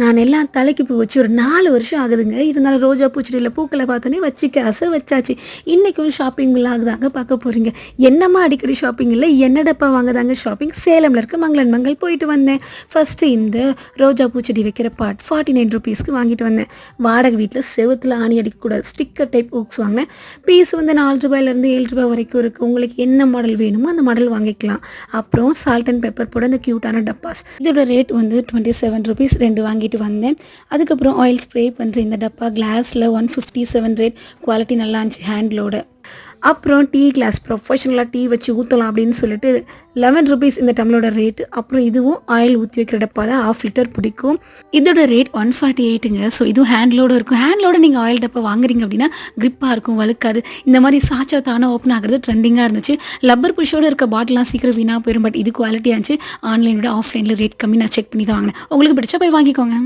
நான் எல்லாம் தலைக்கு பூ வச்சு ஒரு நாலு வருஷம் ஆகுதுங்க. இருந்தாலும் ரோஜா பூச்செடியில் பூக்களை பார்த்தோன்னே வச்சுக்க ஆசை வச்சாச்சு. இன்றைக்கும் ஷாப்பிங் ஆகுதாங்க பார்க்க போகிறீங்க என்னம்மா அடிக்கடி ஷாப்பிங் இல்லை என்னடப்பா வாங்குதாங்க ஷாப்பிங் சேலமில் இருக்க மங்களன் மங்கள் போயிட்டு வந்தேன். ஃபஸ்ட்டு இந்த ரோஜா பூச்செடி வைக்கிற பாட் ஃபார்ட்டி நைன் ருபீஸ்க்கு வாங்கிட்டு வந்தேன். வாடகை வீட்டில் செவத்தில் ஆணி அடிக்கக்கூடாது ஸ்டிக்கர் டைப் ஹூக்ஸ் வாங்கினேன். பீஸ் வந்து நாலு ரூபாயிலேருந்து ஏழு ரூபாய் வரைக்கும் இருக்குது உங்களுக்கு என்ன மாடல் வேணுமோ அந்த மாடல் வாங்கிக்கலாம். அப்புறம் சால்ட் அண்ட் பெப்பர் போட அந்த க்யூட்டான டப்பாஸ். இதோட ரேட் வந்து டுவெண்ட்டி செவன் ருபீஸ் ரெண்டு வாங்கி வாங்கிட்டு வந்தேன். அதுக்கப்புறம் ஆயில் ஸ்ப்ரே பண்ணுற இந்த டப்பா கிளாஸில் one fifty seven rate quality நல்லா இருந்துச்சு ஹேண்ட்லோட அப்புறம் டீ கிளாஸ் ப்ரொஃபஷனலாக டீ வச்சு ஊற்றலாம் அப்படின்னு சொல்லிட்டு லெவன் ருபீஸ் இந்த டம்ளோட ரேட்டு அப்புறம் இதுவும் ஆயில் ஊற்றி வைக்கிற டப்பா தான் ஆஃப் லிட்டர் பிடிக்கும். இதோட ரேட் ஒன் ஃபார்ட்டி எயிட்டுங்க ஸோ இதுவும் ஹேண்ட்லோட இருக்கும். ஹேண்ட்லோட நீங்கள் ஆயில் டப்பா வாங்குறீங்க அப்படின்னா கிரிப்பாக இருக்கும் வழுக்காது. இந்த மாதிரி சாச்சா தானே ஓப்பன் ஆகிறது ட்ரெண்டிங்காக இருந்துச்சு. லப்பர் புஷோடு இருக்க பாட்டிலாம் சீக்கிரம் வீணாக போயிடும் பட் இது குவாலிட்டியாக இருந்துச்சு ஆன்லைனோட ஆஃப்லைனில் ரேட் கம்மி. நான் செக் பண்ணி தான் வாங்கினேன். உங்களுக்கு பிடிச்சா போய் வாங்கிக்கோங்க.